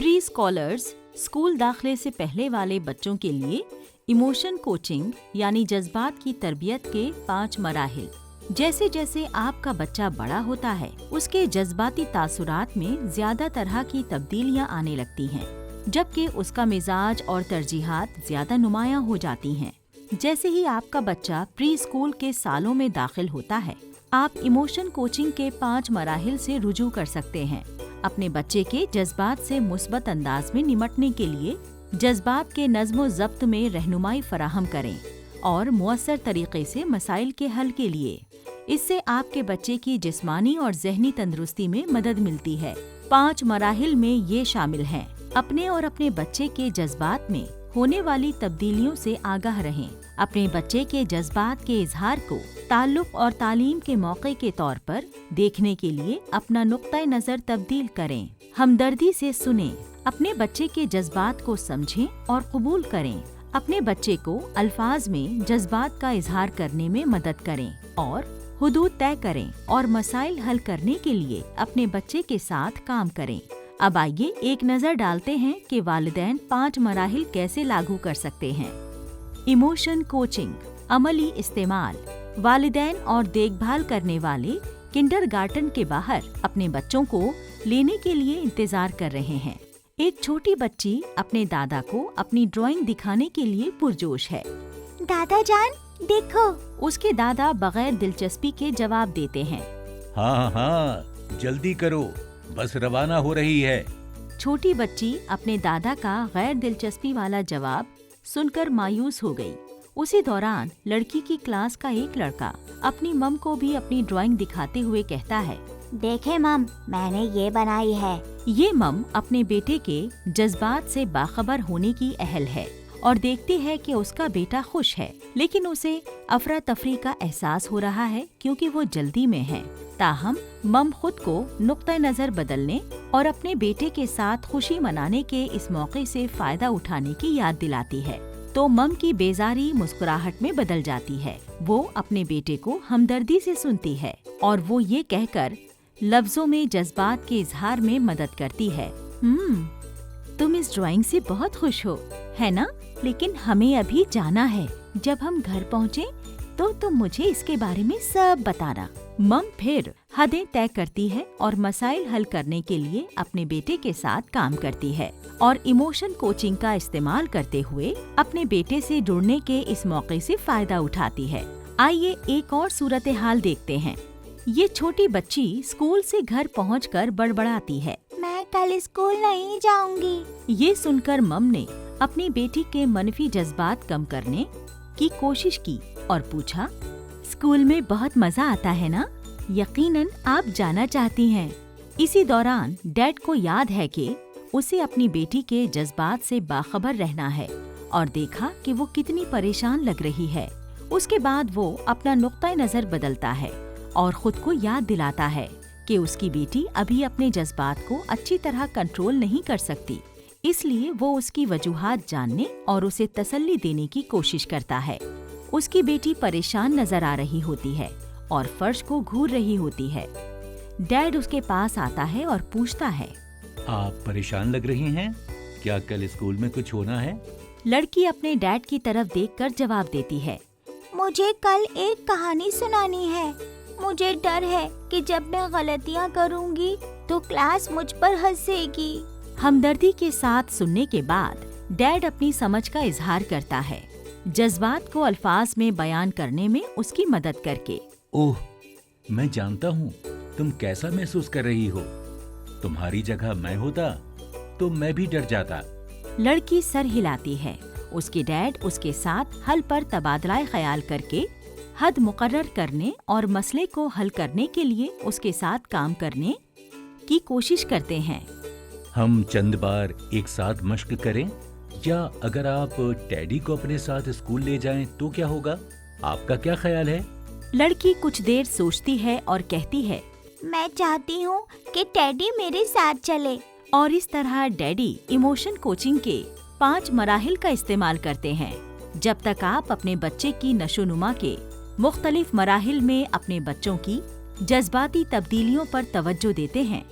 Pre scholars school दाखिले से पहले वाले बच्चों के लिए इमोशन कोचिंग यानी जज्बात की तरबियत के पाँच मराहल। जैसे जैसे आपका बच्चा बड़ा होता है, उसके जज्बाती तासुरात में ज़्यादा तरह की तब्दीलियाँ आने लगती हैं, जबकि उसका मिजाज और तरजीहात ज़्यादा नुमाया हो जाती हैं। जैसे ही आपका बच्चा प्री स्कूल के सालों में दाखिल होता है, आप इमोशन कोचिंग के पाँच मराहल से रुजू कर सकते हैं। अपने बच्चे के जज्बात से मुस्बत अंदाज में निमटने के लिए जज्बात के नज्म जब्त में रहनुमाई फराहम करें और मुअसर तरीके से मसाइल के हल के लिए। इससे आपके बच्चे की जिस्मानी और जहनी तंदरुस्ती में मदद मिलती है। पाँच मराहल में ये शामिल हैं। अपने और अपने बच्चे के जज्बात में होने वाली तब्दीलियों से आगाह रहें। अपने बच्चे के जज्बात के इजहार को ताल्लुक और तालीम के मौके के तौर पर देखने के लिए अपना नुक्ता नज़र तब्दील करें। हमदर्दी से सुने, अपने बच्चे के जज्बात को समझें और कबूल करें। अपने बच्चे को अल्फाज में जज्बात का इजहार करने में मदद करें और हदूद तय करें और मसाइल हल करने के लिए अपने बच्चे के साथ काम करें। अब आइए एक नज़र डालते हैं कि वालदेन पाँच मराहिल कैसे लागू कर सकते हैं। इमोशन कोचिंग, अमली इस्तेमाल। वालदेन और देखभाल करने वाले किंडरगार्टन के बाहर अपने बच्चों को लेने के लिए इंतज़ार कर रहे हैं। एक छोटी बच्ची अपने दादा को अपनी ड्राइंग दिखाने के लिए पुरजोश है। दादा जान देखो। उसके दादा बगैर दिलचस्पी के जवाब देते हैं। हाँ हाँ जल्दी करो बस रवाना हो रही है। छोटी बच्ची अपने दादा का गैर दिलचस्पी वाला जवाब सुनकर मायूस हो गई। उसी दौरान लड़की की क्लास का एक लड़का अपनी मम को भी अपनी ड्राइंग दिखाते हुए कहता है देखे मम मैंने ये बनाई है। ये मम अपने बेटे के जज्बात से बाखबर होने की अहल है और देखती है कि उसका बेटा खुश है लेकिन उसे अफरा तफरी का एहसास हो रहा है क्योंकि वो जल्दी में है। ताहम मम खुद को नुक्ता नज़र बदलने और अपने बेटे के साथ खुशी मनाने के इस मौके से फ़ायदा उठाने की याद दिलाती है। तो मम की बेजारी मुस्कुराहट में बदल जाती है। वो अपने बेटे को हमदर्दी से सुनती है और वो ये कहकर लफ्जों में, जज्बात के इजहार में मदद करती है। हम्म तुम इस ड्राइंग से बहुत खुश हो, है ना? लेकिन हमें अभी जाना है। जब हम घर पहुँचे तो तुम मुझे इसके बारे में सब बताना। मम फिर हदें तय करती है और मसाइल हल करने के लिए अपने बेटे के साथ काम करती है और इमोशन कोचिंग का इस्तेमाल करते हुए अपने बेटे से जुड़ने के इस मौके से फ़ायदा उठाती है। आइए एक और सूरत हाल देखते हैं। ये छोटी बच्ची स्कूल से घर पहुंचकर बड़बड़ाती है। मैं कल स्कूल नहीं जाऊँगी। ये सुनकर मम ने अपनी बेटी के मनफी जज्बात कम करने की कोशिश की। और पूछा, स्कूल में बहुत मज़ा आता है ना? यकीनन आप जाना चाहती हैं। इसी दौरान डैड को याद है कि उसे अपनी बेटी के जज्बात से बाखबर रहना है और देखा कि वो कितनी परेशान लग रही है उसके बाद वो अपना नुक्ता नज़र बदलता है और खुद को याद दिलाता है कि उसकी बेटी अभी अपने जज्बात को अच्छी तरह कंट्रोल नहीं कर सकती इसलिए वो उसकी वजूहात जानने और उसे तसल्ली देने की कोशिश करता है उसकी बेटी परेशान नज़र आ रही होती है और फर्श को घूर रही होती है। डैड उसके पास आता है और पूछता है। आप परेशान लग रही हैं? क्या कल स्कूल में कुछ होना है? लड़की अपने डैड की तरफ़ देखकर जवाब देती है। मुझे कल एक कहानी सुनानी है। मुझे डर है कि जब मैं गलतियाँ करूँगी तो क्लास मुझ पर हंसेगी। हमदर्दी के साथ सुनने के बाद डैड अपनी समझ का इजहार करता है। जज्बात को अल्फाज में बयान करने में उसकी मदद करके। ओह मैं जानता हूँ तुम कैसा महसूस कर रही हो। तुम्हारी जगह मैं होता तो मैं भी डर जाता। लड़की सर हिलाती है। उसके डैड उसके साथ हल पर तबादला ख्याल करके हद मुकर्र करने और मसले को हल करने के लिए उसके साथ काम करने की कोशिश करते हैं। हम चंद बार एक साथ मश्क करें? या अगर आप टैडी को अपने साथ स्कूल ले जाएँ तो क्या होगा? आपका क्या ख्याल है? लड़की कुछ देर सोचती है और कहती है मैं चाहती हूँ कि टैडी मेरे साथ चले। और इस तरह डैडी इमोशन कोचिंग के पाँच मराहल का इस्तेमाल करते हैं। जब तक आप अपने बच्चे की नशोनुमा के मुख्तलिफ़ मराहल में अपने बच्चों की जज्बाती तब्दीलियों पर तवज्जो देते हैं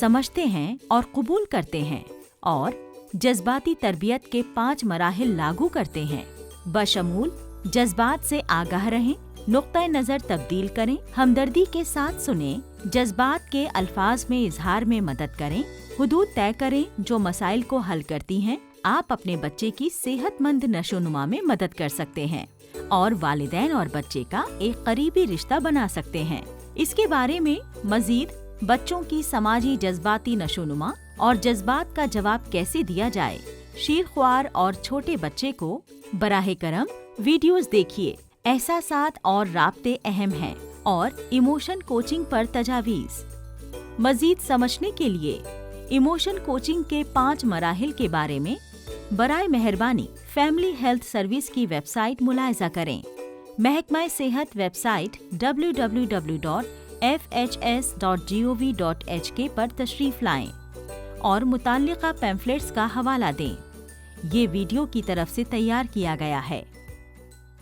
समझते हैं और कबूल करते हैं और जज्बाती तरबियत के पाँच मराहल लागू करते हैं। बशमूल, जज्बात से आगाह रहें नुक़ नज़र तब्दील करें, हमदर्दी के साथ सुने, जज्बात के अल्फाज में इजहार में मदद करें, हदूद तय करें जो मसाइल को हल करती हैं, आप अपने बच्चे की सेहतमंद नशोनुमा में मदद कर सकते हैं और वालिदैन और बच्चे का एक करीबी रिश्ता बना सकते हैं। इसके बारे में मजीद बच्चों की समाजी जज्बाती नशोनुमा और जज्बात का जवाब कैसे दिया जाए? शीर ख्वार और छोटे बच्चे को बराह करम, वीडियोस देखिए। एहसासात और राब्ते अहम हैं और इमोशन कोचिंग पर तजावीज़। मजीद समझने के लिए इमोशन कोचिंग के पाँच मराहल के बारे में बरए मेहरबानी फैमिली हेल्थ सर्विस की वेबसाइट मुलायजा करें। महकमा सेहत website W W W dot F H S dot G O V dot H K पर तशरीफ़ लाएँ। और मुतल पैम्फलेट्स का हवाला दें। ये वीडियो की तरफ़ से तैयार किया गया है।